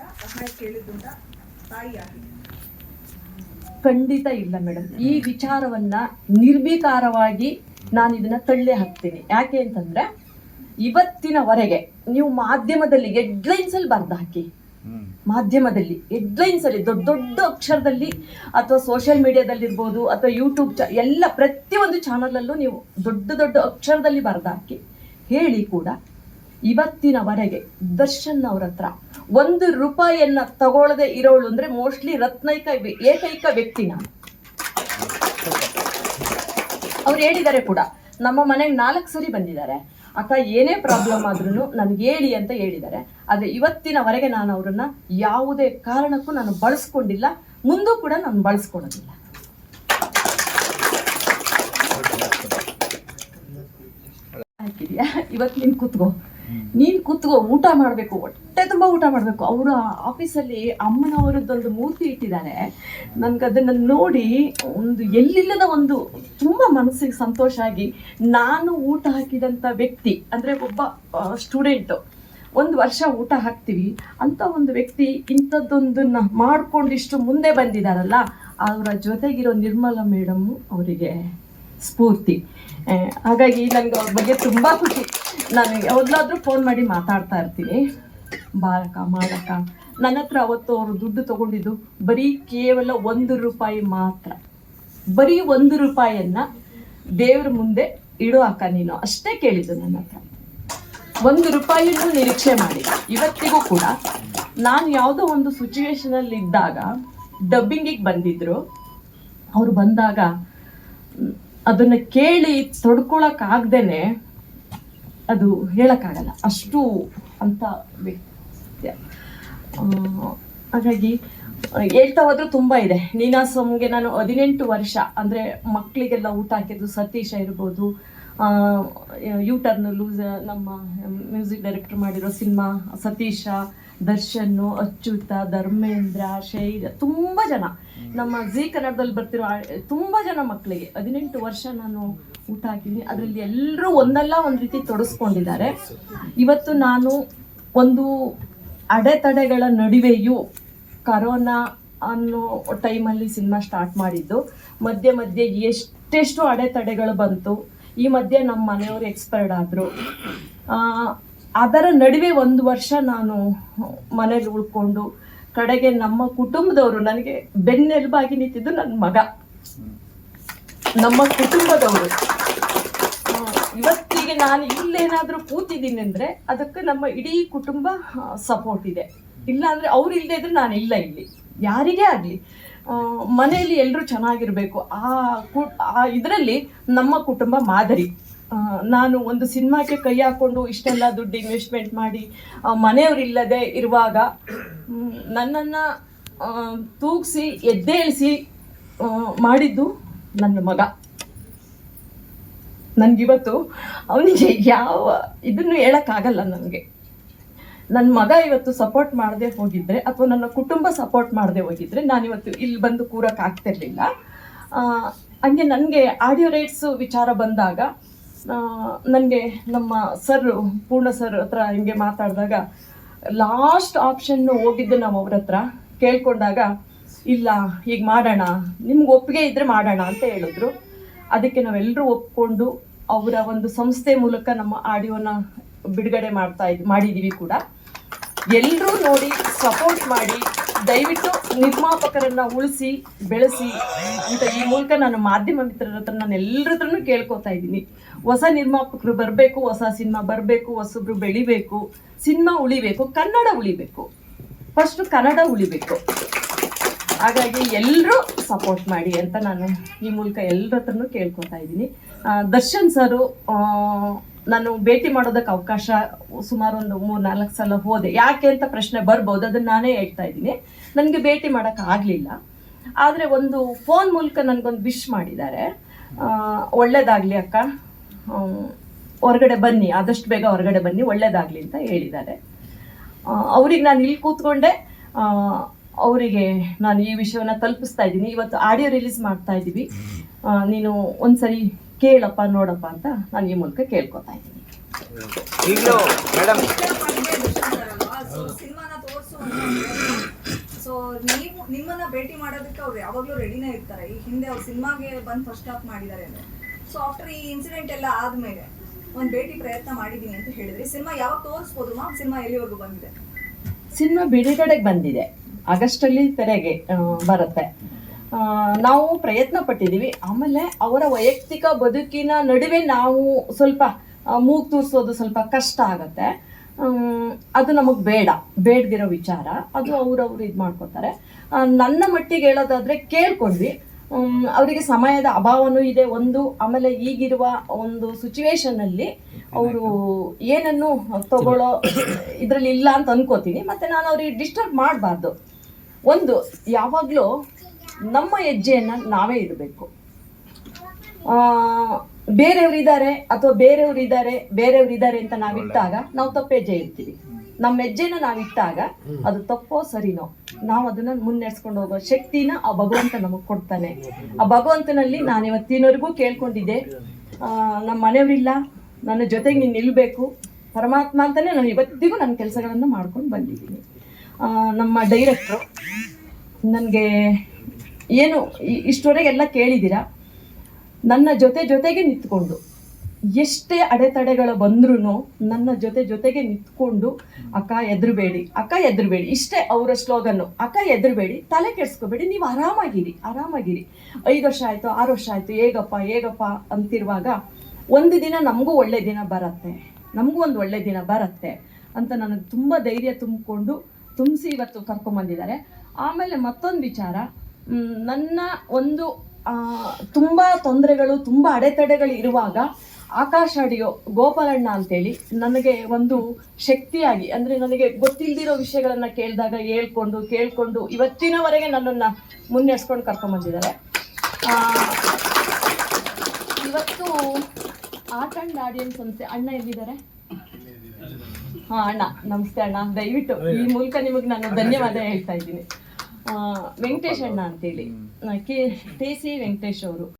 ಸಹಾಯ ಕೇಳಿದ್ದುಂಟಾ ಖಂಡಿತ ಇಲ್ಲ ಮೇಡಮ್. ಈ ವಿಚಾರವನ್ನ ನಿರ್ವಿಕಾರವಾಗಿ ನಾನು ಇದನ್ನ ತಳ್ಳಿ ಹಾಕ್ತೀನಿ. ಯಾಕೆ ಅಂತಂದ್ರೆ ಇವತ್ತಿನವರೆಗೆ ನೀವು ಮಾಧ್ಯಮದಲ್ಲಿ ಹೆಡ್ಲೈನ್ಸ್ ಅಲ್ಲಿ ಬರ್ದು ಹಾಕಿ. ಮಾಧ್ಯಮದಲ್ಲಿ ಹೆಡ್ಲೈನ್ಸ್ ಅಲ್ಲಿ ದೊಡ್ಡ ದೊಡ್ಡ ಅಕ್ಷರದಲ್ಲಿ ಅಥವಾ ಸೋಷಿಯಲ್ ಮೀಡಿಯಾದಲ್ಲಿ ಇರ್ಬೋದು ಅಥವಾ ಯೂಟ್ಯೂಬ್ ಚ ಎಲ್ಲ ಪ್ರತಿಯೊಂದು ಚಾನಲಲ್ಲೂ ನೀವು ದೊಡ್ಡ ದೊಡ್ಡ ಅಕ್ಷರದಲ್ಲಿ ಬರ್ದು ಹಾಕಿ. ಹೇಳಿ ಕೂಡ ಇವತ್ತಿನವರೆಗೆ ದರ್ಶನ್ ಅವ್ರ ಹತ್ರ ಒಂದು ರೂಪಾಯಿಯನ್ನ ತಗೊಳ್ಳದೆ ಇರೋಳು ಅಂದ್ರೆ ಮೋಸ್ಟ್ಲಿ ರತ್ನೈಕ ಏಕೈಕ ವ್ಯಕ್ತಿನ. ಅವ್ರು ಹೇಳಿದ್ದಾರೆ ಕೂಡ, ನಮ್ಮ ಮನೆಗೆ ನಾಲ್ಕು ಸರಿ ಬಂದಿದ್ದಾರೆ. ಅಕ್ಕ, ಏನೇ ಪ್ರಾಬ್ಲಮ್ ಆದ್ರೂ ನನ್ಗೆ ಹೇಳಿ ಅಂತ ಹೇಳಿದ್ದಾರೆ. ಆದ್ರೆ ಇವತ್ತಿನವರೆಗೆ ನಾನು ಅವರನ್ನ ಯಾವುದೇ ಕಾರಣಕ್ಕೂ ನಾನು ಬಳಸ್ಕೊಂಡಿಲ್ಲ. ಮುಂದೂ ಕೂಡ ನಾನು ಬಳಸ್ಕೊಳೋದಿಲ್ಲ ಇವತ್ತು ನೀನು ಕೂತ್ಕೋ. ನೀನ್ ಕೂತ್ಕೋ, ಊಟ ಮಾಡ್ಬೇಕು, ಹೊಟ್ಟೆ ತುಂಬಾ ಊಟ ಮಾಡ್ಬೇಕು. ಅವರು ಆಫೀಸಲ್ಲಿ ಅಮ್ಮನವರದ್ದೊಂದು ಮೂರ್ತಿ ಇಟ್ಟಿದ್ದಾರೆ ನನ್ಗೆ ಅದನ್ನ ನೋಡಿ ಒಂದು ಎಲ್ಲಿಲ್ಲದ ಒಂದು ತುಂಬಾ ಮನಸ್ಸಿಗೆ ಸಂತೋಷ ಆಗಿ ನಾನು ಊಟ ಹಾಕಿದಂತ ವ್ಯಕ್ತಿ, ಅಂದ್ರೆ ಒಬ್ಬ ಸ್ಟೂಡೆಂಟ್ ಒಂದು ವರ್ಷ ಊಟ ಹಾಕ್ತೀವಿ ಅಂತ ಒಂದು ವ್ಯಕ್ತಿ ಇಂಥದ್ದೊಂದನ್ನ ಮಾಡ್ಕೊಂಡಿಷ್ಟು ಮುಂದೆ ಬಂದಿದಾರಲ್ಲ ಅವರ ಜೊತೆಗಿರೋ ನಿರ್ಮಲಾ ಮೇಡಮ್ ಅವರಿಗೆ. ಸ್ಫೂರ್ತಿ. ಹಾಗಾಗಿ ನನಗೆ ಅವ್ರ ಬಗ್ಗೆ ತುಂಬ ಖುಷಿ. ನಾನು ಯಾವ್ದಾದ್ರೂ ಫೋನ್ ಮಾಡಿ ಮಾತಾಡ್ತಾ ಇರ್ತೀನಿ. ಬಾರಕ ಮಾಡಕ್ಕ. ನನ್ನ ಹತ್ರ ಅವತ್ತು ಅವರು ದುಡ್ಡು ತಗೊಂಡಿದ್ದು ಬರೀ ಕೇವಲ ಒಂದು ರೂಪಾಯಿ ಮಾತ್ರ. ಬರೀ ಒಂದು ರೂಪಾಯಿಯನ್ನ ದೇವ್ರ ಮುಂದೆ ಇಡು ಅಕ್ಕ ನೀನು. ಅಷ್ಟೇ ಕೇಳಿದ್ದು ನನ್ನ ಹತ್ರ. ಒಂದು ರೂಪಾಯಿನೂ ನಿರೀಕ್ಷೆ ಮಾಡಿ ಇವತ್ತಿಗೂ ಕೂಡ ನಾನು ಯಾವುದೋ ಒಂದು ಸಿಚುವೇಶನ್ ಅಲ್ಲಿ ಇದ್ದಾಗ ಡಬ್ಬಿಂಗಿಗೆ ಬಂದಿದ್ರು. ಅವ್ರು ಬಂದಾಗ ಅದನ್ನ ಕೇಳಿ ತೊಡ್ಕೊಳಕ್ ಆಗ್ದೇನೆ ಅದು ಹೇಳಕ್ಕಾಗಲ್ಲ. ಅಷ್ಟು ಅಂತ ವ್ಯಕ್ತಿಯ. ಹಾಗಾಗಿ ಹೇಳ್ತಾ ಹೋದ್ರೂ ತುಂಬ ಇದೆ. ನೀನಾಸಂಗೆ ನಾನು ಹದಿನೆಂಟು ವರ್ಷ, ಅಂದರೆ ಮಕ್ಕಳಿಗೆಲ್ಲ ಊಟ ಹಾಕಿದ್ದು ಸತೀಶ ಇರ್ಬೋದು ಯೂ ಟರ್ನ್ ಲೂಸ್ ನಮ್ಮ ಮ್ಯೂಸಿಕ್ ಡೈರೆಕ್ಟರ್ ಮಾಡಿರೋ ಸಿನಿಮಾ ಸತೀಶ, ದರ್ಶನ್, ಅಚ್ಯುತ, ಧರ್ಮೇಂದ್ರ, ಶೈಲ, ತುಂಬ ಜನ. ನಮ್ಮ ಜಿ ಕನ್ನಡದಲ್ಲಿ ಬರ್ತಿರೋ ತುಂಬ ಜನ ಮಕ್ಕಳಿಗೆ ಹದಿನೆಂಟು ವರ್ಷ ನಾನು ಊಟ ಹಾಕಿದ್ದೀನಿ. ಅದರಲ್ಲಿ ಎಲ್ಲರೂ ಒಂದಲ್ಲ ಒಂದು ರೀತಿ ತೊಡಸ್ಕೊಂಡಿದ್ದಾರೆ. ಇವತ್ತು ನಾನು ಒಂದು ಅಡೆತಡೆಗಳ ನಡುವೆಯೂ ಕರೋನಾ ಅನ್ನೋ ಟೈಮಲ್ಲಿ ಸಿನಿಮಾ ಸ್ಟಾರ್ಟ್ ಮಾಡಿದ್ದು. ಮಧ್ಯೆ ಮಧ್ಯೆ ಎಷ್ಟೆಷ್ಟು ಅಡೆತಡೆಗಳು ಬಂತು. ಈ ಮಧ್ಯೆ ನಮ್ಮ ಮನೆಯವರು ಎಕ್ಸ್ಪೈರ್ಡ್ ಆದರು. ಅದರ ನಡುವೆ ಒಂದು ವರ್ಷ ನಾನು ಮನೇಲಿ ಉಳ್ಕೊಂಡು, ಕಡೆಗೆ ನಮ್ಮ ಕುಟುಂಬದವರು ನನಗೆ ಬೆನ್ನೆಲುಬಾಗಿ ನಿಂತಿದ್ದು ನನ್ನ ಮಗ. ನಮ್ಮ ಕುಟುಂಬದವರು. ಇವತ್ತಿಗೆ ನಾನು ಇಲ್ಲೇನಾದರೂ ಕೂತಿದ್ದೀನಿ ಅಂದರೆ ಅದಕ್ಕೆ ನಮ್ಮ ಇಡೀ ಕುಟುಂಬ ಸಪೋರ್ಟ್ ಇದೆ. ಇಲ್ಲ ಅಂದ್ರೆ ಅವ್ರು ಇಲ್ಲದೆ ಇದ್ರೆ ನಾನು ಇಲ್ಲ ಇಲ್ಲಿ. ಯಾರಿಗೇ ಆಗಲಿ. ಮನೆಯಲ್ಲಿ ಎಲ್ಲರೂ ಚೆನ್ನಾಗಿರಬೇಕು. ಆ ಕು, ಆ ಇದರಲ್ಲಿ ನಮ್ಮ ಕುಟುಂಬ ಮಾದರಿ. ನಾನು ಒಂದು ಸಿನಿಮಾಕ್ಕೆ ಕೈ ಹಾಕೊಂಡು ಇಷ್ಟೆಲ್ಲ ದುಡ್ಡು ಇನ್ವೆಸ್ಟ್ಮೆಂಟ್ ಮಾಡಿ ಮನೆಯವರಿಲ್ಲದೆ ಇರುವಾಗ ನನ್ನನ್ನು ತೂಗಿಸಿ, ಎದ್ದೇಳಿಸಿ ಮಾಡಿದ್ದು ನನ್ನ ಮಗ. ನನಗಿವತ್ತು ಅವನಿಗೆ ಯಾವ ಇದನ್ನು ಹೇಳೋಕ್ಕಾಗಲ್ಲ ನನಗೆ. ನನ್ನ ಮಗ ಇವತ್ತು ಸಪೋರ್ಟ್ ಮಾಡದೆ ಹೋಗಿದ್ರೆ ಅಥವಾ ನನ್ನ ಕುಟುಂಬ ಸಪೋರ್ಟ್ ಮಾಡದೆ ಹೋಗಿದ್ರೆ ನಾನಿವತ್ತು ಇಲ್ಲಿ ಬಂದು ಕೂರಕ್ಕೆ ಆಗ್ತಿರ್ಲಿಲ್ಲ. ಹಂಗೆ ನನಗೆ ಆಡಿಯೋ ರೈಟ್ಸು ವಿಚಾರ ಬಂದಾಗ ನನಗೆ ನಮ್ಮ ಸರ್ ಪೂರ್ಣ ಸರ್ ಹತ್ರ ಹಿಂಗೆ ಮಾತಾಡಿದಾಗ ಲಾಸ್ಟ್ ಆಪ್ಷನ್ ಹೋಗಿದ್ದು ನಾವು ಅವ್ರ ಹತ್ರ. ಕೇಳ್ಕೊಂಡಾಗ, ಇಲ್ಲ, ಹೀಗೆ ಮಾಡೋಣ, ನಿಮ್ಗೆ ಒಪ್ಪಿಗೆ ಇದ್ದರೆ ಮಾಡೋಣ ಅಂತ ಹೇಳಿದ್ರು. ಅದಕ್ಕೆ ನಾವೆಲ್ಲರೂ ಒಪ್ಕೊಂಡು ಅವರ ಒಂದು ಸಂಸ್ಥೆ ಮೂಲಕ ನಮ್ಮ ಆಡಿಯೋನ ಬಿಡುಗಡೆ ಮಾಡ್ತಾ ಇದ್ ಮಾಡಿದ್ದೀವಿ ಕೂಡ. ಎಲ್ಲರೂ ನೋಡಿ ಸಪೋರ್ಟ್ ಮಾಡಿ, ದಯವಿಟ್ಟು ನಿರ್ಮಾಪಕರನ್ನ ಉಳಿಸಿ, ಬೆಳೆಸಿ ಅಂತ ಈ ಮೂಲಕ ನಾನು ಮಾಧ್ಯಮ ಮಿತ್ರರ ಹತ್ರ ನಾನು ಎಲ್ಲರ ಹತ್ರನೂ ಕೇಳ್ಕೊತಾ ಇದ್ದೀನಿ. ಹೊಸ ನಿರ್ಮಾಪಕರು ಬರಬೇಕು, ಹೊಸ ಸಿನಿಮಾ ಬರಬೇಕು, ಹೊಸಬ್ರು ಬೆಳಿಬೇಕು, ಸಿನಿಮಾ ಉಳಿಬೇಕು, ಕನ್ನಡ ಉಳಿಬೇಕು. ಫಸ್ಟು ಕನ್ನಡ ಉಳಿಬೇಕು. ಹಾಗಾಗಿ ಎಲ್ಲರೂ ಸಪೋರ್ಟ್ ಮಾಡಿ ಅಂತ ನಾನು ಈ ಮೂಲಕ ಎಲ್ಲರ ಹತ್ರನೂ ಕೇಳ್ಕೊತಾ ಇದ್ದೀನಿ. ದರ್ಶನ್ ಸರು ನಾನು ಭೇಟಿ ಮಾಡೋದಕ್ಕೆ ಅವಕಾಶ ಸುಮಾರು ಒಂದು ಮೂರು ನಾಲ್ಕು ಸಲ ಹೋದೆ. ಯಾಕೆ ಅಂತ ಪ್ರಶ್ನೆ ಬರ್ಬೋದು, ಅದನ್ನ ನಾನೇ ಹೇಳ್ತಾ ಇದ್ದೀನಿ. ನನಗೆ ಭೇಟಿ ಮಾಡೋಕ್ಕಾಗಲಿಲ್ಲ ಆದರೆ ಒಂದು ಫೋನ್ ಮೂಲಕ ನನಗೊಂದು ವಿಶ್ ಮಾಡಿದ್ದಾರೆ. ಒಳ್ಳೇದಾಗಲಿ ಅಕ್ಕ. ಹೊರಗಡೆ ಬನ್ನಿ, ಆದಷ್ಟು ಬೇಗ ಹೊರಗಡೆ ಬನ್ನಿ, ಒಳ್ಳೇದಾಗಲಿ ಅಂತ ಹೇಳಿದ್ದಾರೆ. ಅವ್ರಿಗೆ ನಾನು ಇಲ್ಲಿ ಕೂತ್ಕೊಂಡೆ. ಅವರಿಗೆ ನಾನು ಈ ವಿಷಯವನ್ನು ತಲುಪಿಸ್ತಾ ಇದ್ದೀನಿ. ಇವತ್ತು ಆಡಿಯೋ ರಿಲೀಸ್ ಮಾಡ್ತಾ ಇದ್ದೀವಿ. ನೀನು ಒಂದ್ಸರಿ ಕೇಳಪ್ಪ ನೋಡಪ್ಪ ಅಂತ ನಾನು ಈ ಮೂಲಕ ಕೇಳ್ಕೊತಾ ಇದ್ದೀನಿ. ಈಗಲೂ ಮೇಡಮ್ ಸಿನಿಮಾನ ತೋರಿಸು ಸೊ ನೀವು ನಿಮ್ಮನ್ನ ಭೇಟಿ ಮಾಡೋದಕ್ಕೆ ಅವ್ರು ಯಾವಾಗ್ಲೂ ರೆಡಿನೇ ಇರ್ತಾರೆ. ಈ ಹಿಂದೆ ಅವ್ರು ಸಿನಿಮಾಗೆ ಬಂದು ಫಸ್ಟ್ ಆಫ್ ಮಾಡಿದ್ದಾರೆ ಅಂದ್ರೆ. ಸೊ ಆಫ್ಟರ್ ಈ ಇನ್ಸಿಡೆಂಟ್ ಎಲ್ಲ ಆದ್ಮೇಲೆ ಒಂದು ಭೇಟಿ ಪ್ರಯತ್ನ ಮಾಡಿದೀನಿ ಅಂತ ಹೇಳಿದ್ರಿ ಸಿನಿಮಾ ಯಾವಾಗ ತೋರಿಸ್ಬೋದು ಮಾ ಸಿನಿಮಾ ಎಲ್ಲಿವರೆಗೂ ಬಂದಿದೆ? ಸಿನಿಮಾ ಬಿಡುಗಡೆಗೆ ಬಂದಿದೆ. ಆಗಸ್ಟಲ್ಲಿ ತೆರೆಗೆ ಬರುತ್ತೆ. ನಾವು ಪ್ರಯತ್ನ ಪಟ್ಟಿದ್ದೀವಿ. ಆಮೇಲೆ ಅವರ ವೈಯಕ್ತಿಕ ಬದುಕಿನ ನಡುವೆ ನಾವು ಸ್ವಲ್ಪ ಮೂಗು ತೂರಿಸೋದು ಸ್ವಲ್ಪ ಕಷ್ಟ ಆಗತ್ತೆ. ಅದು ನಮಗೆ ಬೇಡ. ಬೇಡದಿರೋ ವಿಚಾರ. ಅದು ಅವ್ರವ್ರು ಇದು ಮಾಡ್ಕೊತಾರೆ. ನನ್ನ ಮಟ್ಟಿಗೆ ಹೇಳೋದಾದ್ರೆ ಕೇಳ್ಕೊಂಡ್ವಿ. ಅವರಿಗೆ ಸಮಯದ ಅಭಾವನೂ ಇದೆ ಒಂದು. ಆಮೇಲೆ ಈಗಿರುವ ಒಂದು ಸಿಚುವೇಶನಲ್ಲಿ ಅವರು ಏನನ್ನು ತಗೊಳ್ಳೋ ಇದರಲ್ಲಿ ಇಲ್ಲ ಅಂತ ಅನ್ಕೋತೀನಿ. ಮತ್ತೆ ನಾನು ಅವ್ರಿಗೆ ಡಿಸ್ಟರ್ಬ್ ಮಾಡಬಾರ್ದು. ಒಂದು, ಯಾವಾಗಲೂ ನಮ್ಮ ಹೆಜ್ಜೆಯನ್ನು ನಾವೇ ಇಡಬೇಕು. ಬೇರೆಯವ್ರು ಇದ್ದಾರೆ ಅಥವಾ ಬೇರೆಯವ್ರು ಇದ್ದಾರೆ ಬೇರೆಯವ್ರು ಇದ್ದಾರೆ ಅಂತ ನಾವು ಇಟ್ಟಾಗ ನಾವು ತಪ್ಪು ಹೆಜ್ಜೆ ಇಡ್ತೀವಿ. ನಮ್ಮ ಹೆಜ್ಜೆನ ನಾವು ಇಟ್ಟಾಗ ಅದು ತಪ್ಪೋ ಸರಿನೋ ನಾವು ಅದನ್ನ ಮುನ್ನಡೆಸ್ಕೊಂಡು ಹೋಗೋ ಶಕ್ತಿನ ಆ ಭಗವಂತ ನಮಗೆ ಕೊಡ್ತಾನೆ. ಆ ಭಗವಂತನಲ್ಲಿ ನಾನು ಇವತ್ತಿನವರೆಗೂ ಕೇಳ್ಕೊಂಡಿದ್ದೆ ನಮ್ಮ ಮನೆಯವರಿಲ್ಲ ನನ್ನ ಜೊತೆಗೆ ನೀನು ನಿಲ್ಲಬೇಕು ಪರಮಾತ್ಮ ಅಂತಾನೆ ನಾನು ಇವತ್ತಿಗೂ ನನ್ನ ಕೆಲಸಗಳನ್ನು ಮಾಡ್ಕೊಂಡು ಬಂದಿದ್ದೀನಿ. ನಮ್ಮ ಡೈರೆಕ್ಟ್ರು ನನಗೆ ಏನು ಇಷ್ಟವರೆಗೆಲ್ಲ ಕೇಳಿದ್ದೀರಾ? ನನ್ನ ಜೊತೆ ಜೊತೆಗೆ ನಿಂತ್ಕೊಂಡು, ಎಷ್ಟೇ ಅಡೆತಡೆಗಳು ಬಂದ್ರೂ ನನ್ನ ಜೊತೆ ಜೊತೆಗೆ ನಿಂತ್ಕೊಂಡು, ಅಕ್ಕ, ಎದ್ರಬೇಡಿ ಅಕ್ಕ, ಎದ್ರಬೇಡಿ, ಇಷ್ಟೇ ಅವರ ಸ್ಲೋಗನ್ನು ಅಕ್ಕ, ಎದ್ರಬೇಡಿ, ತಲೆ ಕೆಡ್ಸ್ಕೋಬೇಡಿ, ನೀವು ಆರಾಮಾಗಿರಿ ಆರಾಮಾಗಿರಿ. ಐದು ವರ್ಷ ಆಯಿತು, ಆರು ವರ್ಷ ಆಯಿತು, ಹೇಗಪ್ಪ ಹೇಗಪ್ಪ ಅಂತಿರುವಾಗ, ಒಂದು ದಿನ ನಮಗೂ ಒಳ್ಳೆ ದಿನ ಬರುತ್ತೆ, ನಮಗೂ ಒಂದು ಒಳ್ಳೆ ದಿನ ಬರುತ್ತೆ ಅಂತ ನನಗೆ ತುಂಬ ಧೈರ್ಯ ತುಂಬಿಕೊಂಡು, ತುಂಬಿಸಿ ಇವತ್ತು ಕರ್ಕೊಂಬಂದಿದ್ದಾರೆ ಆಮೇಲೆ ಮತ್ತೊಂದು ವಿಚಾರ ನನ್ನ ಒಂದು ತುಂಬ ತೊಂದರೆಗಳು, ತುಂಬ ಅಡೆತಡೆಗಳು ಇರುವಾಗ ಆಕಾಶ ಅಡಿಯೋ ಗೋಪಾಲಣ್ಣ ಅಂತೇಳಿ ನನಗೆ ಒಂದು ಶಕ್ತಿಯಾಗಿ, ಅಂದರೆ ನನಗೆ ಗೊತ್ತಿಲ್ದಿರೋ ವಿಷಯಗಳನ್ನು ಕೇಳಿದಾಗ ಹೇಳ್ಕೊಂಡು, ಕೇಳ್ಕೊಂಡು ಇವತ್ತಿನವರೆಗೆ ನನ್ನನ್ನು ಮುನ್ನಡೆಸ್ಕೊಂಡು ಕರ್ಕೊಂಬಂದಿದ್ದಾರೆ ಇವತ್ತು ಆರ್ಟ್ ಆ್ಯಂಡ್ ಆಡಿಯನ್ಸ್ ಅಂತೆ ಅಣ್ಣ ಎಲ್ಲಿದ್ದಾರೆ? ಹಾ, ಅಣ್ಣ, ನಮಸ್ತೆ ಅಣ್ಣ, ದಯವಿಟ್ಟು ಈ ಮೂಲಕ ನಿಮಗೆ ನಾನು ಧನ್ಯವಾದ ಹೇಳ್ತಾ ಇದ್ದೀನಿ. ವೆಂಕಟೇಶ್ ಅಣ್ಣ ಅಂತೇಳಿ. ಕೆ ಟಿ ಸಿ ವೆಂಕಟೇಶ್ ಅವರು.